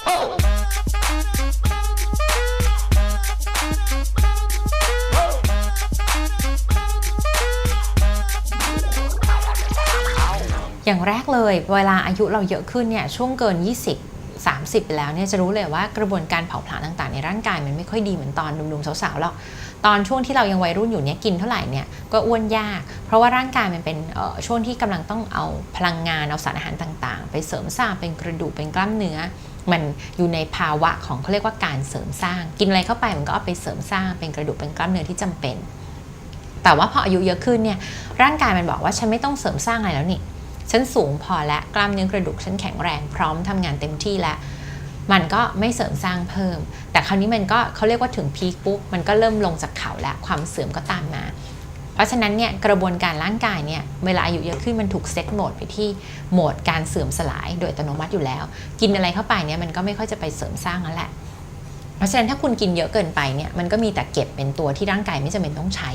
อย่างแรกเลยเวลาอายุเราเยอะขึ้นเนี่ยช่วงเกิน 20 30 ไปแล้วเนี่ยจะรู้เลยว่ากระบวนการเผาผลาญต่างๆ ในร่างกายมันไม่ค่อยดีเหมือนตอนหนุ่มๆสาวๆหรอกตอนช่วงที่เรายังวัยรุ่นอยู่เนี่ยกินเท่าไหร่เนี่ยก็อ้วนยาก เพราะว่าร่างกายมันเป็นช่วงที่กำลังต้องเอาพลังงานเอาสารอาหารต่างๆ ไปเสริมสร้างเป็นกระดูกเป็นกล้ามเนื้อ มันอยู่ในภาวะของเขาเรียกว่าการเสริมสร้าง กินอะไรเข้าไปมันก็เอาไปเสริมสร้างเป็นกระดูกเป็นกล้ามเนื้อที่จำเป็น แต่ว่าพออายุเยอะขึ้นเนี่ยร่างกายมันบอกว่าฉันไม่ต้องเสริมสร้างอะไรแล้วนี่ฉันสูงพอและกล้ามเนื้อกระดูกฉันแข็งแรงพร้อมทำงานเต็มที่แล้ว มันก็ไม่เสริมสร้างเพิ่ม แต่คราวนี้มันก็เขาเรียกว่าถึงพีคปุ๊บมันก็เริ่มลงจากเขาแล้วความเสื่อมก็ตามมา เพราะฉะนั้นเนี่ยกระบวนการร่างกายเนี่ยเวลาอายุเยอะขึ้นมันถูกเซตโหมดไปที่โหมดการเสื่อมสลายโดยอัตโนมัติอยู่แล้ว กินอะไรเข้าไปเนี่ยมันก็ไม่ค่อยจะไปเสริมสร้างแล้วแหละเพราะฉะนั้นถ้าคุณกินเยอะเกินไปเนี่ยมันก็มีแต่เก็บเป็นตัวที่ร่างกายไม่จำเป็นต้องใช้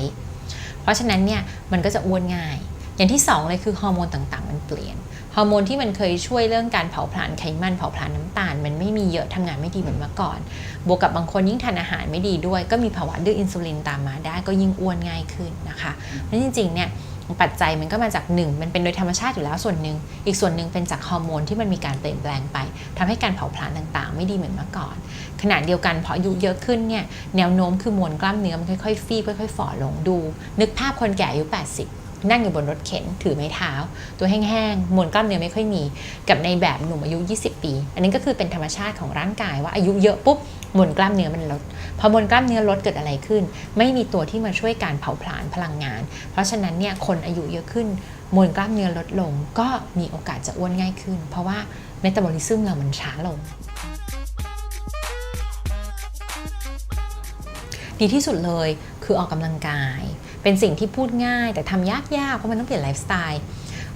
เพราะฉะนั้นเนี่ยมันก็จะอ้วนง่าย อย่างที่สองเลยคือฮอร์โมนต่างๆ มันเปลี่ยนฮอร์โมนที่มันเคยช่วยเรื่องการเผาผลาญไขมันเผาผลาญน้ำตาล มันไม่มีเยอะทำงานไม่ดีเหมือนเมื่อก่อน บวกกับบางคนยิ่งทานอาหารไม่ดีด้วย ก็มีภาวะดื้ออินซูลินตามมาได้ก็ยิ่งอ้วนง่ายขึ้นนะคะเพราะจริงๆเนี่ยปัจจัยมันก็มาจากหนึ่งมันเป็นโดยธรรมชาติอยู่แล้วส่วนหนึ่งอีกส่วนหนึ่งเป็นจากฮอร์โมนที่มันมีการเปลี่ยนแปลงไปทำให้การเผาผลาญต่างๆ ไม่ดีเหมือนเมื่อก่อน ขณะเดียวกันพออายุเยอะขึ้นเนี่ยแนวโน้มคือมวลกล้ามเนื้อมันค่อยๆฟีบค่อยๆฝ่อลงดู นึกภาพคนแก่อายุ 80 นั่งอยู่บนรถเข็นถือไม้เท้า ตัวแห้งๆมวลกล้ามเนื้อไม่ค่อยมี กับในแบบหนุ่มอายุ 20 ปี อันนี้ก็คือเป็นธรรมชาติของร่างกายว่าอายุเยอะปุ๊บมวลกล้ามเนื้อมันลดพอมวลกล้ามเนื้อลดเกิดอะไรขึ้น ไม่มีตัวที่มาช่วยการเผาผลาญพลังงาน เพราะฉะนั้นเนี่ยคนอายุเยอะขึ้น มวลกล้ามเนื้อลดลง ก็มีโอกาสจะอ้วนง่ายขึ้น เพราะว่าเมตาบอลิซึมเรามันช้าลงดีที่สุดเลยคือออกกำลังกาย เป็นสิ่งที่พูดง่าย แต่ทำยากๆเพราะมันต้องเปลี่ยนไลฟ์สไตล์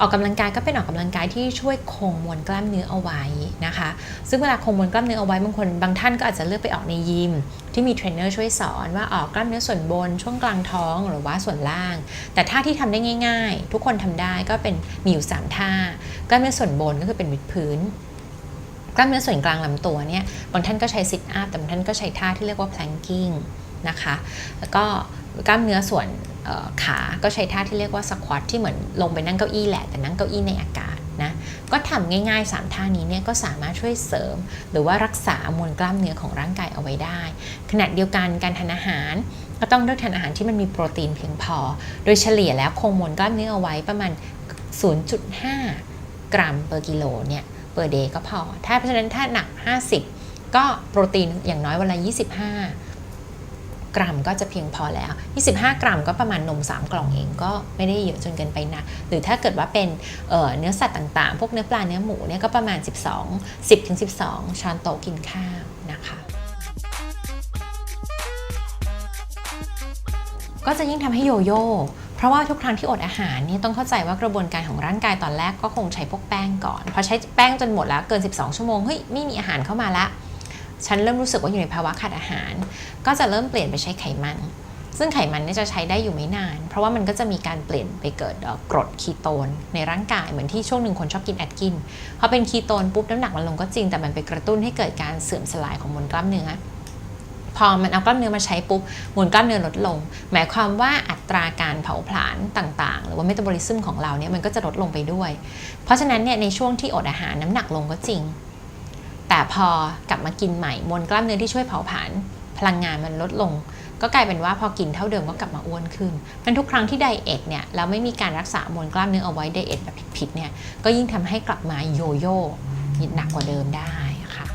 ออกกำลังกายก็เป็นออกกำลังกายที่ช่วยคงมวลกล้ามเนื้อเอาไว้นะคะ ซึ่งเวลาคงมวลกล้ามเนื้อเอาไว้บางคนบางท่านก็อาจจะเลือกไปออกในยิม ที่มีเทรนเนอร์ช่วยสอนว่าออกกล้ามเนื้อส่วนบน ช่วงกลางท้องหรือว่าส่วนล่าง แต่ท่าที่ทำได้ง่าย ๆ ทุกคนทำได้ก็เป็นมีอยู่สามท่ากล้ามเนื้อส่วนบนก็คือเป็นวิดพื้นกล้ามเนื้อส่วนกลางลำตัวเนี่ยบางท่านก็ใช้ซิทอัพแต่บางท่านก็ใช้ท่าที่เรียกว่า planking นะคะแล้วก็กล้ามเนื้อส่วนเอ่อ ขาก็ใช้ท่าที่เรียกว่าสควอตที่เหมือนลงไปนั่งเก้าอี้แหละ แต่นั่งเก้าอี้ในอากาศนะก็ทำง่ายๆ 3 ท่านี้เนี่ยก็สามารถช่วยเสริม หรือว่ารักษามวลกล้ามเนื้อของร่างกายเอาไว้ได้ ขณะเดียวกันการทานอาหาร ก็ต้องเลือกทานอาหารที่มันมีโปรตีนเพียงพอ โดยเฉลี่ยแล้วคงมวลกล้ามเนื้อเอาไว้ประมาณ 0.5 กรัมเปอร์กิโลเนี่ยเปอร์เดย์ก็พอ ถ้าเพราะฉะนั้นถ้าหนัก 50 ก็โปรตีนอย่างน้อยวันละ25 กรัมก็จะเพียงพอแล้ว 25 กรัมก็ประมาณนม 3 กล่องเองก็ไม่ได้เยอะจนเกินไปนะ หรือถ้าเกิดว่าเป็นเเนื้อสัตว์ต่างๆ พวกเนื้อปลาเนื้อหมูเนี่ยก็ประมาณ 12 10ถึง12 ช้อนโต๊ะกินข้าวนะคะก็จะยิ่งทำให้โยโย่ เพราะว่าทุกครั้งที่อดอาหารนี่ต้องเข้าใจว่ากระบวนการของร่างกายตอนแรกก็คงใช้พวกแป้งก่อน พอใช้แป้งจนหมดแล้วเกิน 12 ชั่วโมง เฮ้ย ไม่มีอาหารเข้ามาละ ฉันเริ่มรู้สึกว่าอยู่ในภาวะขาดอาหาร ก็จะเริ่มเปลี่ยนไปใช้ไขมัน ซึ่งไขมันนี่จะใช้ได้อยู่ไม่นาน เพราะว่ามันก็จะมีการเปลี่ยนไปเกิดเอ่อกรดคีโตนในร่างกายเหมือนที่ช่วงหนึ่งคนชอบกินแอดกินพอเป็นคีโตนปุ๊บน้ำหนักมันลงก็จริงแต่มันไปกระตุ้นให้เกิดการเสื่อมสลายของมวลกล้ามเนื้อพอมันเอากล้ามเนื้อมาใช้ปุ๊บมวลกล้ามเนื้อลดลง หมายความว่าอัตราการเผาผลาญต่างๆ หรือว่าเมตาบอลิซึมของเราเนี่ยมันก็จะลดลงไปด้วย เพราะฉะนั้นเนี่ยในช่วงที่อดอาหารน้ำหนักลงก็จริง แต่พอกลับมากินใหม่มวลกล้ามเนื้อที่ช่วยเผาผลาญพลังงานมันลดลง ก็กลายเป็นว่าพอกินเท่าเดิมก็กลับมาอ้วนขึ้นมันทุกครั้งที่ไดเอทเนี่ยเราไม่มีการรักษามวลกล้ามเนื้อเอาไว้ไดเอทแบบผิดๆเนี่ยก็ยิ่งทำให้กลับมาโยโย่หนักกว่าเดิมได้ค่ะ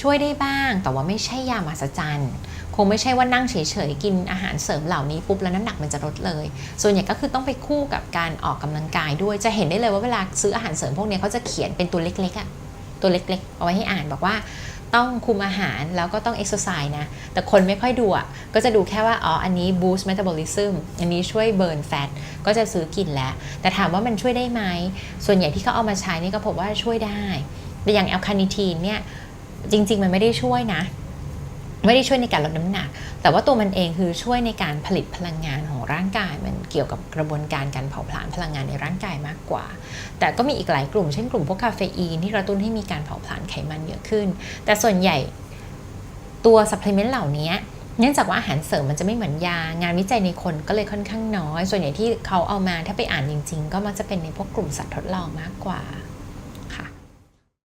ช่วยได้บ้างแต่ว่าไม่ใช่ยามหัศจรรย์ คงไม่ใช่ว่านั่งเฉยๆกินอาหารเสริมเหล่านี้ปุ๊บแล้วน้ำหนักมันจะลดเลย ส่วนใหญ่ก็คือต้องไปคู่กับการออกกำลังกายด้วยจะเห็นได้เลยว่าเวลาซื้ออาหารเสริมพวกนี้เขาจะเขียนเป็นตัวเล็กๆอะตัวเล็กๆ เอาไว้ให้อ่านบอกว่าต้องคุมอาหารแล้วก็ต้องเอ็กซ์ไซส์นะ แต่คนไม่ค่อยดูอะก็จะดูแค่ว่า อ๋อ อันนี้ boost metabolism อันนี้ช่วยเบิร์นแฟตก็จะซื้อกินแล้ว แต่ถามว่ามันช่วยได้ไหม ส่วนใหญ่ที่เขาเอามาใช้นี่ก็พบว่าช่วยได้ แต่อย่างแอลคาเนิทีนเนี่ย จริง ๆ มันไม่ได้ช่วยนะ ไม่ได้ช่วยในการลดน้ำหนัก แต่ว่าตัวมันเองคือช่วยในการผลิตพลังงานของร่างกาย มันเกี่ยวกับกระบวนการการเผาผลาญพลังงานในร่างกายมากกว่า แต่ก็มีอีกหลายกลุ่มเช่นกลุ่มพวกคาเฟอีนที่กระตุ้นให้มีการเผาผลาญไขมันเยอะขึ้น แต่ส่วนใหญ่ตัวซัพพลีเมนต์เหล่านี้เนื่องจากว่าอาหารเสริมมันจะไม่เหมือนยา งานวิจัยในคนก็เลยค่อนข้างน้อย ส่วนใหญ่ที่เขาเอามาถ้าไปอ่านจริง ๆ ก็มักจะเป็นในพวกกลุ่มสัตว์ทดลองมากกว่า